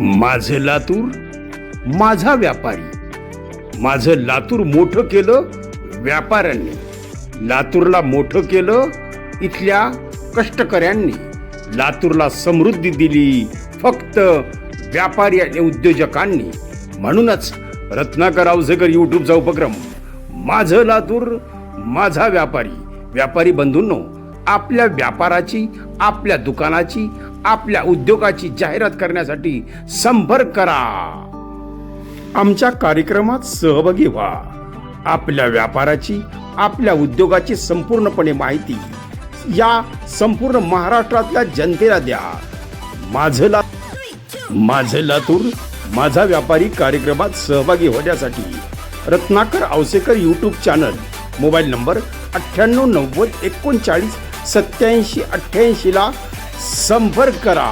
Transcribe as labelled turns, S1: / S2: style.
S1: माझं लातूर माझा व्यापारी. माझं लातूर मोठं केलं व्यापाऱ्यांनी. लातूरला मोठं केलं इथल्या कष्टकऱ्यांनी. लातूरला समृद्धी दिली फक्त व्यापारी आणि उद्योजकांनी. म्हणूनच रत्नाकर आवझेकर यूट्यूबचा उपक्रम. माझं लातूर माझा व्यापारी. व्यापारी बंधूंनो आपल्या व्यापाराची आपल्या दुकानाची आपल्या उद्योगाची जाहिरात करण्यासाठी संपर्क करा. आमच्या कार्यक्रमात सहभागी व्हा. आपल्या व्यापाराची आपल्या उद्योगाची संपूर्णपणे माहिती या संपूर्ण महाराष्ट्रातल्या जनतेला द्या. माझं ला माझं लातूर माझा व्यापारी कार्यक्रमात सहभागी होण्यासाठी Ratnakar Awasekar YouTube channel mobile number अठ्ठ्याण्णव नव्वद एकोणचाळीस सत्याऐंशी अठ्ठ्याऐंशीला संपर्क करा.